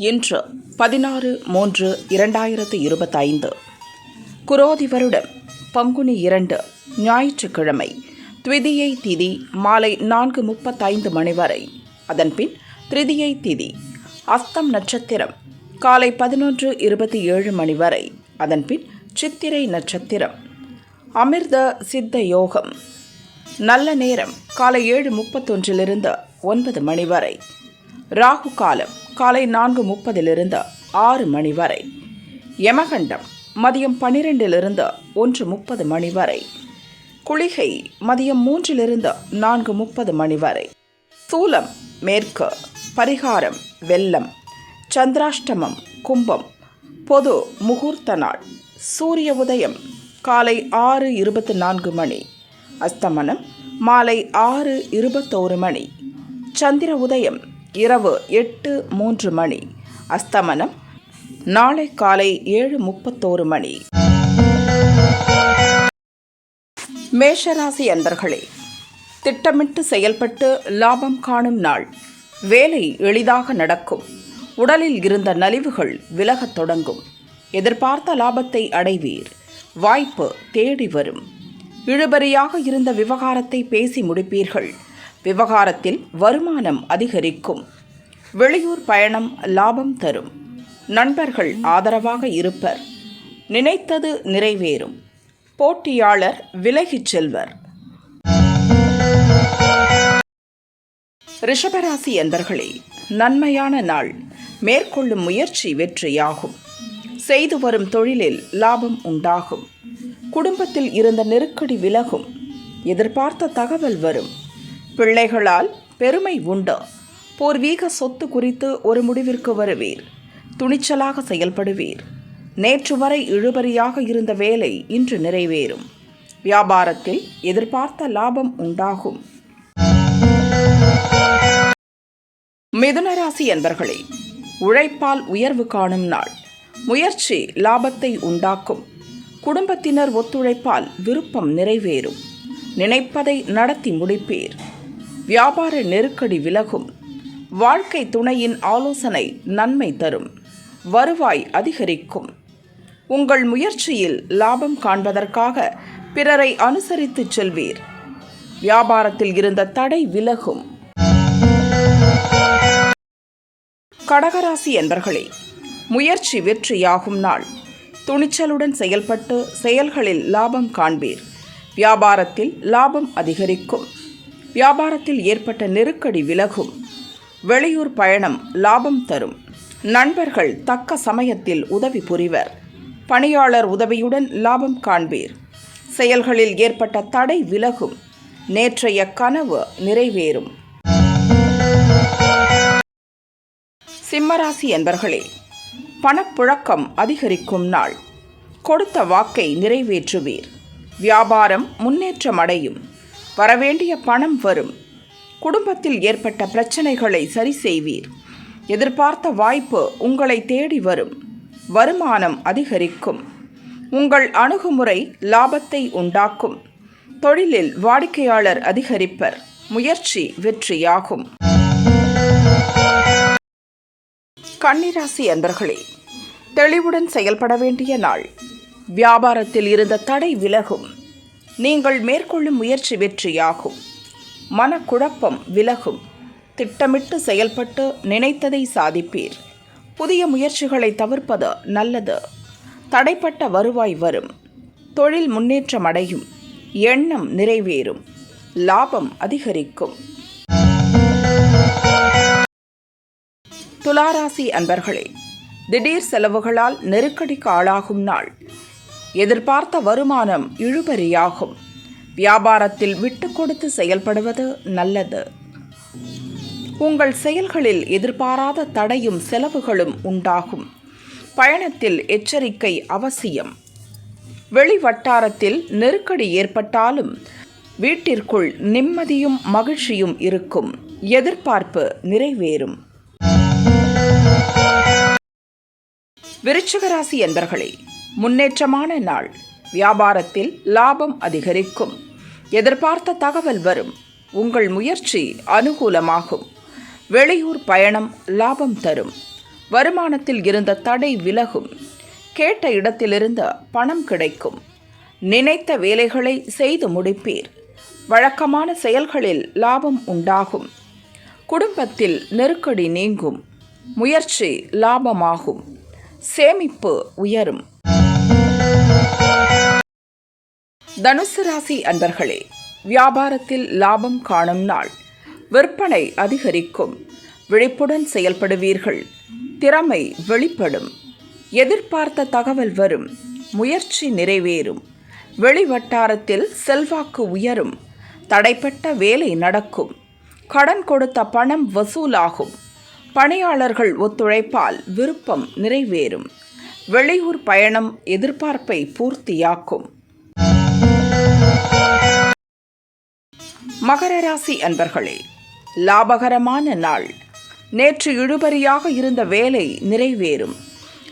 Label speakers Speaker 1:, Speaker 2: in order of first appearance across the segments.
Speaker 1: இன்று பதினாறு மூன்று இரண்டாயிரத்து இருபத்தைந்து. குரோதி வருடம் பங்குனி இரண்டு ஞாயிற்றுக்கிழமை த்விதியை திதி மாலை நான்கு முப்பத்தைந்து மணி வரை. அதன்பின் திருதியை திதி அஸ்தம் நட்சத்திரம் காலை பதினொன்று இருபத்தி ஏழு மணி வரை. அதன்பின் சித்திரை நட்சத்திரம் அமிர்த சித்த யோகம். நல்ல நேரம் காலை ஏழு முப்பத்தொன்றிலிருந்து ஒன்பது மணி வரை. ராகு காலம் காலை நான்கு முப்பதிலிருந்து ஆறு மணி வரை. யமகண்டம் மதியம் பன்னிரெண்டிலிருந்து ஒன்று முப்பது மணி வரை. குளிகை மதியம் மூன்றிலிருந்து நான்கு முப்பது மணி வரை. சூலம் மேற்கு பரிகாரம் வெள்ளம் சந்திராஷ்டமம் கும்பம் பொது முகூர்த்த நாள் சூரிய உதயம் காலை ஆறு இருபத்தி நான்கு மணி. அஸ்தமனம் மாலை ஆறு இருபத்தோரு மணி. சந்திர உதயம் இரவு எட்டு மூன்று மணி. அஸ்தமனம் நாளை காலை ஏழு முப்பத்தோரு மணி. மேஷராசி அன்பர்களே திட்டமிட்டு செயல்பட்டு லாபம் காணும் நாள். வேலை எளிதாக நடக்கும். உடலில் இருந்த நலிவுகள் விலகத் தொடங்கும். எதிர்பார்த்த லாபத்தை அடைவீர். வாய்ப்பு தேடி வரும். இழுபறியாக இருந்த விவகாரத்தை பேசி முடிப்பீர்கள். விவகாரத்தில் வருமானம் அதிகரிக்கும். வெளியூர் பயணம் லாபம் தரும். நண்பர்கள் ஆதரவாக இருப்பர். நினைத்தது நிறைவேறும். போட்டியாளர் விலகிச் செல்வர். ரிஷபராசி என்பர்களே நன்மையான நாள். மேற்கொள்ளும் முயற்சி வெற்றியாகும். செய்து வரும் தொழிலில் லாபம் உண்டாகும். குடும்பத்தில் இருந்த நெருக்கடி விலகும். எதிர்பார்த்த தகவல் வரும். பிள்ளைகளால் பெருமை உண்டு. பூர்வீக சொத்து குறித்து ஒரு முடிவிற்கு வருவீர். துணிச்சலாக செயல்படுவீர். நேற்று வரை இழுபறியாக இருந்த வேலை இன்று நிறைவேறும். வியாபாரத்தில் எதிர்பார்த்த லாபம் உண்டாகும். மிதுனராசி என்பர்களே உழைப்பால் உயர்வு காணும் நாள். முயற்சி லாபத்தை உண்டாக்கும். குடும்பத்தினர் ஒத்துழைப்பால் விருப்பம் நிறைவேறும். நினைப்பதை நடத்தி முடிப்பீர். வியாபார நெருக்கடி விலகும். வாழ்க்கை துணையின் ஆலோசனை நன்மை தரும். வருவாய் அதிகரிக்கும். உங்கள் முயற்சியில் லாபம் காண்பதற்காக பிறரை அனுசரித்துச் செல்வீர். வியாபாரத்தில் இருந்த தடை விலகும். கடகராசி என்பர்களே முயற்சி வெற்றியாகும் நாள். துணிச்சலுடன் செயல்பட்டு செயல்களில் லாபம் காண்பீர். வியாபாரத்தில் லாபம் அதிகரிக்கும். வியாபாரத்தில் ஏற்பட்ட நெருக்கடி விலகும். வெளியூர் பயணம் லாபம் தரும். நண்பர்கள் தக்க சமயத்தில் உதவி புரிவர். பணியாளர் உதவியுடன் லாபம் காண்பீர். செயல்களில் ஏற்பட்ட தடை விலகும். நேற்றைய கனவு நிறைவேறும். சிம்மராசி என்பர்களே பணப்புழக்கம் அதிகரிக்கும் நாள். கொடுத்த வாக்கை நிறைவேற்றுவீர். வியாபாரம் முன்னேற்றம் அடையும். வரவேண்டிய பணம் வரும். குடும்பத்தில் ஏற்பட்ட பிரச்சனைகளை சரி செய்வீர். எதிர்பார்த்த வாய்ப்பு உங்களை தேடி வரும். வருமானம் அதிகரிக்கும். உங்கள் அணுகுமுறை லாபத்தை உண்டாக்கும். தொழிலில் வாடிக்கையாளர் அதிகரிப்பர். முயற்சி வெற்றியாகும். கன்னிராசி அன்பர்களே தெளிவுடன் செயல்பட வேண்டிய நாள். வியாபாரத்தில் இருந்த தடை விலகும். நீங்கள் மேற்கொள்ளும் முயற்சி வெற்றியாகும். மனக்குழப்பம் விலகும். திட்டமிட்டு செயல்பட்டு நினைத்ததை சாதிப்பீர். புதிய முயற்சிகளை தவிர்ப்பது நல்லது. தடைப்பட்ட வருவாய் வரும். தொழில் முன்னேற்றம் அடையும். எண்ணம் நிறைவேறும். லாபம் அதிகரிக்கும். துளாராசி அன்பர்களே திடீர் செலவுகளால் நெருக்கடிக்கு ஆளாகும் நாள். எதிர்பார்த்த வருமானம் இழுபறியாகும். வியாபாரத்தில் விட்டு கொடுத்து செயல்படுவது நல்லது. உங்கள் செயல்களில் எதிர்பாராத தடையும் செலவுகளும் உண்டாகும். பயணத்தில் எச்சரிக்கை அவசியம். வெளி வட்டாரத்தில் நெருக்கடி ஏற்பட்டாலும் வீட்டிற்குள் நிம்மதியும் மகிழ்ச்சியும் இருக்கும். எதிர்பார்ப்பு நிறைவேறும். விருச்சிகராசி என்பர்களே முன்னேற்றமான நாள். வியாபாரத்தில் லாபம் அதிகரிக்கும். எதிர்பார்த்த தகவல் வரும். உங்கள் முயற்சி அனுகூலமாகும். வெளியூர் பயணம் லாபம் தரும். வருமானத்தில் இருந்த தடை விலகும். கேட்ட இடத்திலிருந்து பணம் கிடைக்கும். நினைத்த வேலைகளை செய்து முடிப்பீர். வழக்கமான செயல்களில் லாபம் உண்டாகும். குடும்பத்தில் நெருக்கடி நீங்கும். முயற்சி லாபமாகும். சேமிப்பு உயரும். தனுசு ராசி அன்பர்களே வியாபாரத்தில் லாபம் காணும் நாள். விற்பனை அதிகரிக்கும். விழிப்புடன் செயல்படுவீர்கள். திறமை வெளிப்படும். எதிர்பார்த்த தகவல் வரும். முயற்சி நிறைவேறும். வெளிவட்டாரத்தில் செல்வாக்கு உயரும். தடைப்பட்ட வேலை நடக்கும். கடன் கொடுத்த பணம் வசூலாகும். பணியாளர்கள் ஒத்துழைப்பால் விருப்பம் நிறைவேறும். வெளியூர் பயணம் எதிர்பார்ப்பை பூர்த்தியாக்கும். மகர ராசி அன்பர்களே லாபகரமான நாள். நேற்று இழுபறியாக இருந்த வேலை நிறைவேறும்.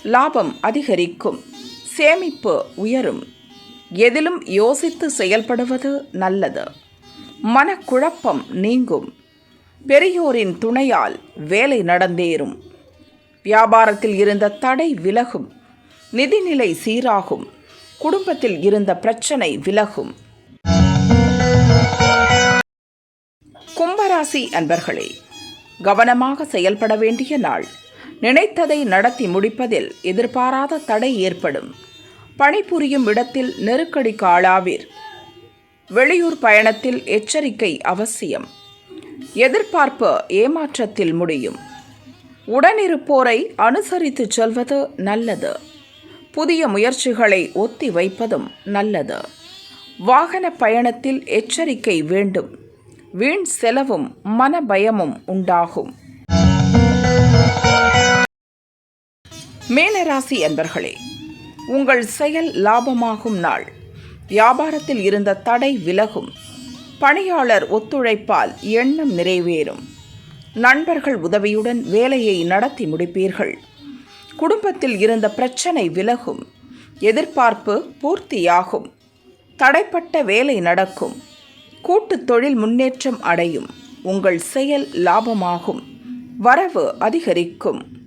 Speaker 1: லாபம் அதிகரிக்கும். சேமிப்பு உயரும். எதிலும் யோசித்து செயல்படுவது நல்லது. மனக்குழப்பம் நீங்கும். பெரியோரின் துணையால் வேலை நடந்தேறும். வியாபாரத்தில் இருந்த தடை விலகும். நிதிநிலை சீராகும். குடும்பத்தில் இருந்த பிரச்சனை விலகும். ராசி அன்பர்களே கவனமாக செயல்பட வேண்டிய நாள். நினைத்ததை நடத்தி முடிப்பதில் எதிர்பாராத தடை ஏற்படும். பணிபுரியும் இடத்தில் நெருக்கடிக்கு ஆளாவீர் வெளியூர் பயணத்தில் எச்சரிக்கை அவசியம். எதிர்பார்ப்பு ஏமாற்றத்தில் முடியும். உடனிருப்போரை அனுசரித்து செல்வது நல்லது. புதிய முயற்சிகளை ஒத்தி வைப்பதும் நல்லது. வாகன பயணத்தில் எச்சரிக்கை வேண்டும். வீண் செலவும் மனபயமும் உண்டாகும். மேனராசி என்பர்களே உங்கள் செயல் லாபமாகும் நாள். வியாபாரத்தில் இருந்த தடை விலகும். பணியாளர் ஒத்துழைப்பால் எண்ணம் நிறைவேறும். நண்பர்கள் உதவியுடன் வேலையை நடத்தி முடிப்பீர்கள். குடும்பத்தில் இருந்த பிரச்சனை விலகும். எதிர்பார்ப்பு பூர்த்தியாகும். தடைப்பட்ட வேலை நடக்கும். கூட்டு தொழில் முன்னேற்றம் அடையும். உங்கள் செயல் லாபமாகும். வரவு அதிகரிக்கும்.